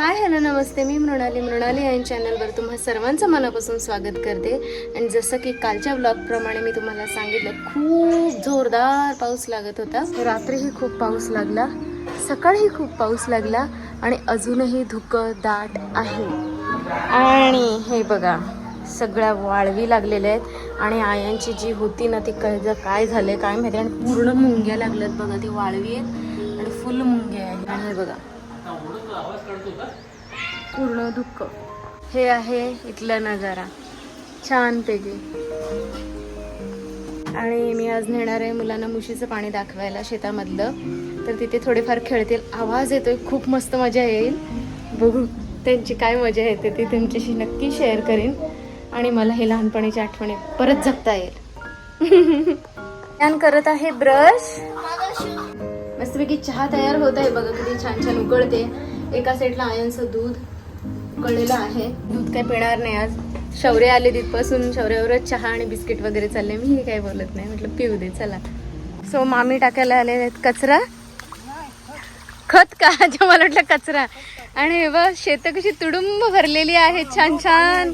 हाय hello नमस्ते. मी मृणाली. मृणाली या चॅनलवर तुम्हा सर्वांचं मनापासून स्वागत करते. आणि जसं की कालच्या ब्लॉगप्रमाणे मी तुम्हाला सांगितलं खूप जोरदार पाऊस लागत होता. रात्रीही खूप पाऊस लागला. सकाळीही खूप पाऊस लागला. आणि अजूनही धुकं दाट आहे. आणि हे बघा सगळ्या वाळवी लागलेल्या आहेत. आणि आयांची जी होती ना ती काय काय झालं काय माहिती. आणि पूर्ण मुंग्या लागल्यात बघा ती वाळवी आहेत. आणि फुल मुंग्या आहेत. आणि हे बघा पूर्ण दुःख. हे आहे इथला नजारा. छानपैकी आणि मी आज नेणार आहे मुलांना मुशीचं पाणी दाखवायला शेतामधलं. तर तिथे थोडेफार खेळतील. आवाज येतोय खूप मस्त मजा येईल. बघू त्यांची काय मजा येते ती तुमच्याशी नक्की शेअर करीन. आणि मला हे लहानपणीच्या आठवणी परत जगता येईल. छान करत आहे ब्रश. मस्तपैकी चहा तयार होत आहे बघा किती छान छान उकळते. एका सेटला आयनचं दूध उकळलेलं आहे. दूध काय पिणार नाही आज. शौर्य आले तिथपासून. शौर्यावरच चहा आणि बिस्किट वगैरे चालले मी हे काही बोलत नाही. म्हटलं पिऊ दे चला. सो मामी टाकायला आले आहेत कचरा. खत का? जे मला वाटलं कचरा. आणि हे बघ शेतं कशी तुडुंब भरलेली आहे. छान छान.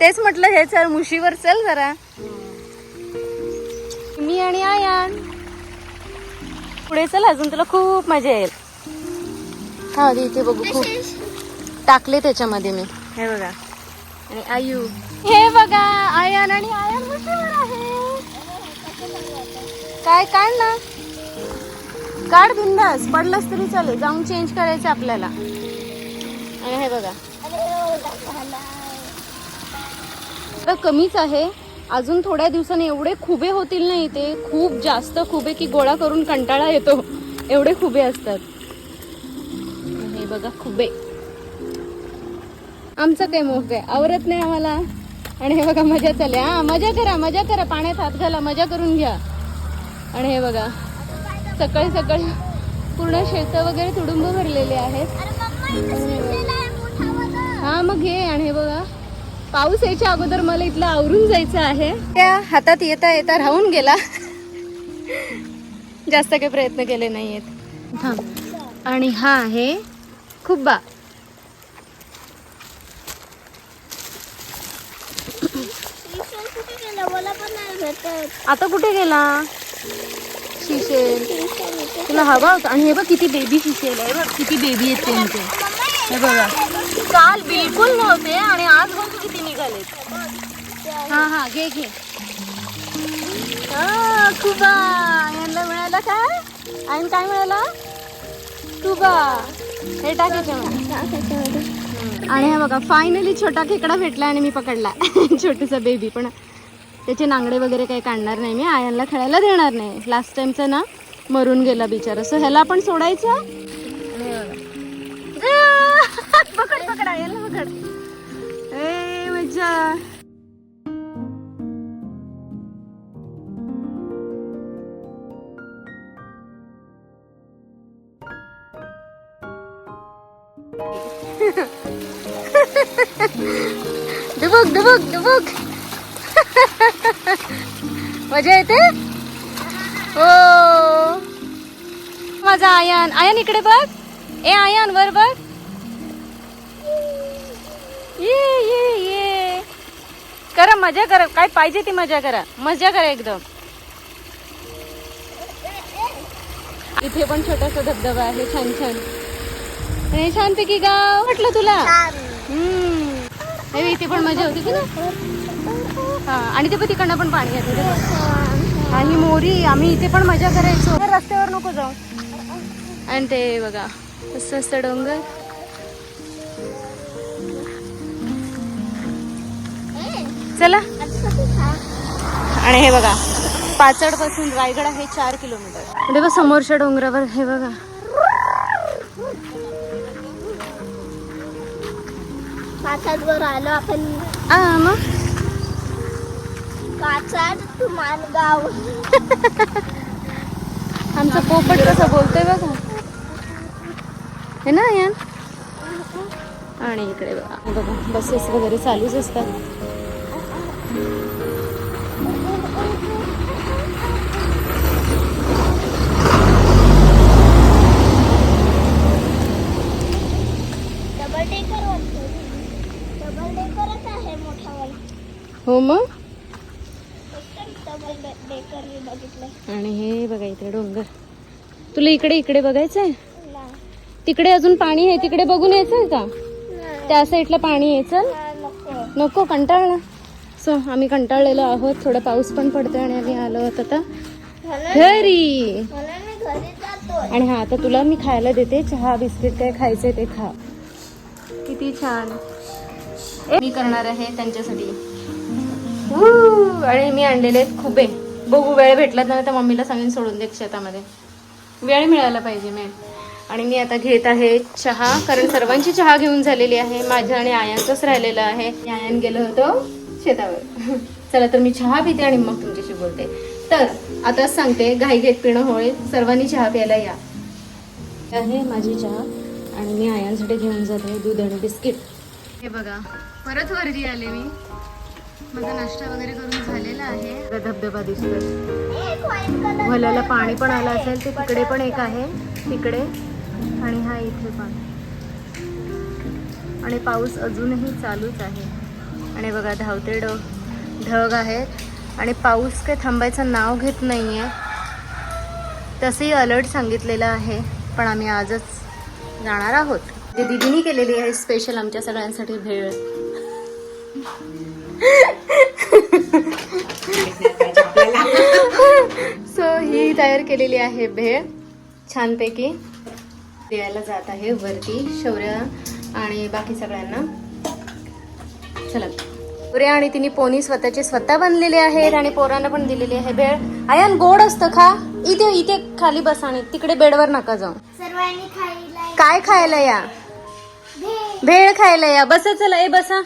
तेच म्हटलं हे चल मुशीवर चल जरा. मी आणि आयान. पुढे चल अजून तुला खूप मजा येईल. हा आधी इथे बघू खूप. टाकले त्याच्यामध्ये मी. हे बघा. आणि आयु. हे बघा आयान आणि आयान मुशीवर आहे. काय काढ ना? काढ बिंदास पडलास तरी चालेल. जाऊन चेंज करायचं आपल्याला. आणि हे बघा कमीच आहे. अजून थोड्या दिवसांनी एवढे खुबे होतील ना इथे? खूप जास्त खुबे की गोळा करून कंटाळा येतो. एवढे खुबे असतात. हे बघा खुबे. आमचं काय मोह आहे आवरत नाही आम्हाला. आणि हे बघा मजा चालली. हा मजा करा मजा करा. पाण्यात हात घाला मजा करून घ्या. आणि हे बघा सकाळी सकाळी पूर्ण शेत वगैरे तुडुंब भरलेले आहेत. हा मग घे आणि हे बघा. पाऊस यायच्या अगोदर मला इथलं आवरून जायचं आहे. त्या हातात येता येता राहून गेला. जास्त काही प्रयत्न केले नाहीयेत. हा आणि हा आहे खुब्बा. आता कुठे गेला? शिशेल तुला हवा होता. आणि हे बघ किती बेबी शिशेल आहे बघ किती बेबी आहेत त्यांचे. हे बघा. काल बिलकुल नव्हते आणि आज बघ किती निघालेत हा हा घे घे. हा, कुबा यांना मिळाला काय? आणि काय मिळाला? कुबा हे टाकायच्यामध्ये आणि हे बघा फायनली छोटा खेकडा भेटला आणि मी पकडला. छोटूसा बेबी पण. त्याचे नांगडे वगैरे काही काढणार नाही मी. आयांना खेळायला देणार नाही. लास्ट टाइमचा ना मरून गेला बिचारा. सो ह्याला आपण सोडायचं? पकड पकड. आयांना पकड. डुबुक डुबुक डुबुक. मजा येते? हो. माझा आयान. आयान इकडे बघ. ए आयान वर बघ. ये ये ये. करा मजा करा. काय पाहिजे ती मजा करा. मजा करा एकदम. इथे पण छोटासा धबधबा आहे छान छान. आणि छानपैकी गाव म्हटलं तुला? हम्म. इथे पण मजा होती की ना हा आणि ते पण तिकडनं पण पाणी येते. आणि मोरी आम्ही इथे पण मजा करायचो. त्या रस्त्यावर नको जाऊ. आणि ते बघा मस्त मस्त डोंगर. चला. आणि हे बघा पाचडपासून रायगड आहे चार किलोमीटर. म्हणजे बघ समोरच्या डोंगरावर हे बघा. काचात वर आलो आपण. मग? काचात तू मानगाव आमचा पोपट कसं बोलतोय बघा. हे ना यान? आणि इकडे बघा. बघा बसेस वगैरे चालूच असतात. हो मग? आणि हे बघा इथे डोंगर. तुला इकडे इकडे बघायचंय? तिकडे अजून पाणी आहे तिकडे बघून यायचंय का? त्या साईडला पाणी यायचं नको कंटाळ कंटाळला सो आम्ही कंटाळलेलो आहोत थोडा पाऊस पण पडतोय आणि आम्ही आलो आहोत आता घरी. आणि हा आता तुला मी खायला देते चहा बिस्किट काय खायचंय ते खा. किती छान. मी करणार आहे त्यांच्यासाठी. आणि मी आणलेले आहेत खुबे. बघू वेळ भेटला तर मम्मीला सांगेन सोडून दे शेतामध्ये. वेळ मिळायला पाहिजे मॅम. आणि मी आता घेत आहे चहा कारण सर्वांची चहा घेऊन झालेली आहे. माझ्या आणि आयांचंच राहिलेलं आहे. आयान गेलो होतो शेतावर. चला तर मी चहा पिते आणि मग तुमच्याशी बोलते. तर आताच सांगते घाई घेत पिणं होय सर्वांनी चहा प्यायला या. आहे माझी चहा आणि मी आयांसाठी घेऊन जाते दूध आणि बिस्किट. हे बघा परत वरती आले मी. माझा नाश्ता वगैरे करून झालेला आहे. धबधबा दिसतोय. भल्याला पाणी पण आलं असेल ते तिकडे पण एक आहे तिकडे. आणि हा इथे पण. आणि पाऊस अजूनही चालूच आहे. आणि बघा धावते ढग ढग आहेत. आणि पाऊस काही थांबायचं नाव घेत नाही आहे तसंही अलर्ट सांगितलेलं आहे पण आम्ही आजच जाणार आहोत. ते दिदीनी केलेली आहे स्पेशल आमच्या सगळ्यांसाठी भेळ. सो ही तयार केलेली आहे भेळ. छानपैकी द्यायला जात आहे वरती शौर्य आणि बाकी सगळ्यांना. चला. शौर्य आणि तिने पोनी स्वतःचे स्वतः बनलेले आहेत आणि पोरांना पण दिलेली आहे भेळ. आयन गोड असतं खा. इथे इथे खाली बसा आणि तिकडे बेडवर नका जाऊ. काय खायला या? भेळ. खायला या. बसा चला. ए बसा.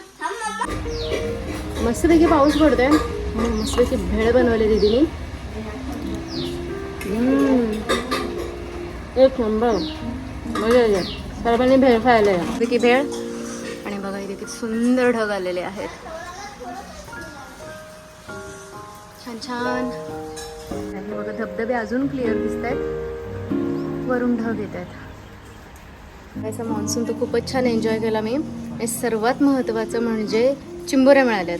मस्तपैकी पाऊस पडतोय. मस्तपैकी भेळ बनवली दिदीनी. एक नंबर. मजा येते. सर्वांनी भेळ खायला या. की भेळ. आणि बघा इथे किती सुंदर ढग आलेले आहेत. छान छान. आणि बघा धबधबे अजून क्लिअर दिसत आहेत वरून ढग येत आहेत असं मान्सून तर खूपच छान एन्जॉय केला मी. सर्वात महत्त्वाचं म्हणजे चिंबोऱ्या मिळाल्यात.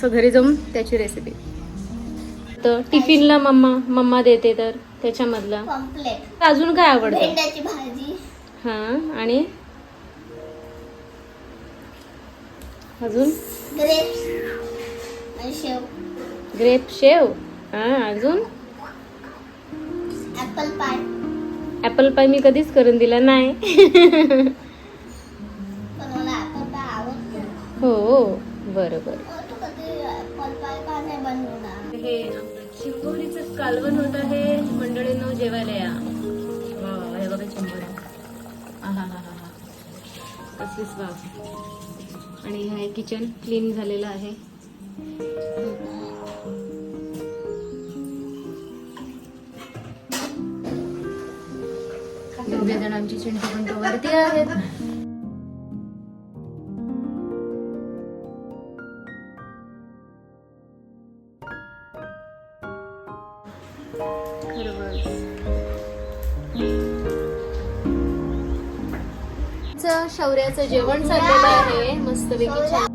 सो घरी जाऊन त्याची रेसिपी तर टिफिनला मम्मा मम्मा देते तर त्याच्यामधला. अजून काय आवडतं? हां आणि? अजून? ग्रेप शेव. हां अजून? ऍपल पाय ॲपल पाय मी कधीच करून दिला नाही. हो, हो बरं बरं हे चिंबोरीचं कालवण होत आहे मंडळींनो जेवायला या. हे बघा चिंबोरी आहा हा हा हा. कसलीच आणि हे किचन क्लीन झालेलं आहे. दोघे जण आमची चिंटू पण वरती आहेत. खरवस चं शौर्याचं जेवण चाललेलं आहे. छान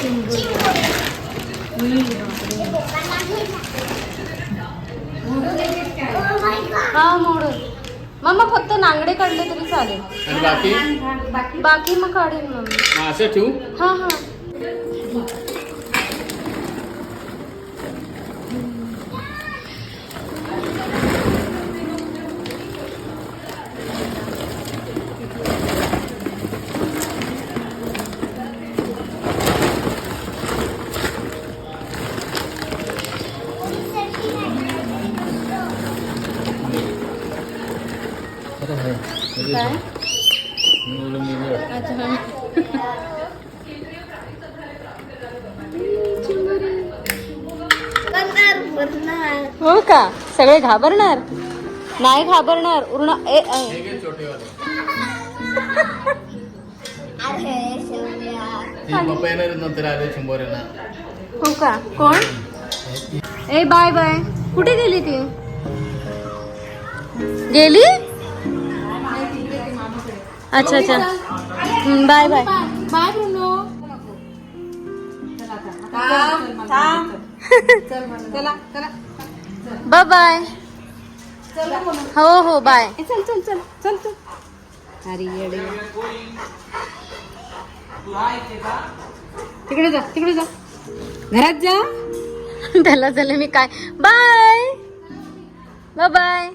चिंबोरी. हम्म, बापरे. हा मोडून. मम्मा फक्त नांगडे काढले तरी चालेल. बाकी? बाकी मग काढेल मम्मी. हा, असं ठेवू? हा हा. हो का? सगळे घाबरणार? नाही घाबरणार. उरण ए हो का? कोण? ए बाय बाय. कुठे गेली ती? गेली? अच्छा अच्छा. बाय बाय बाय ब्रुनो चला चला. बाय बाय हो हो बाय चल चल चल चल चल अरे येडे. तिकडे जा तिकडे जा. घरात जा. त्याला झालं मी काय? Bye bye bye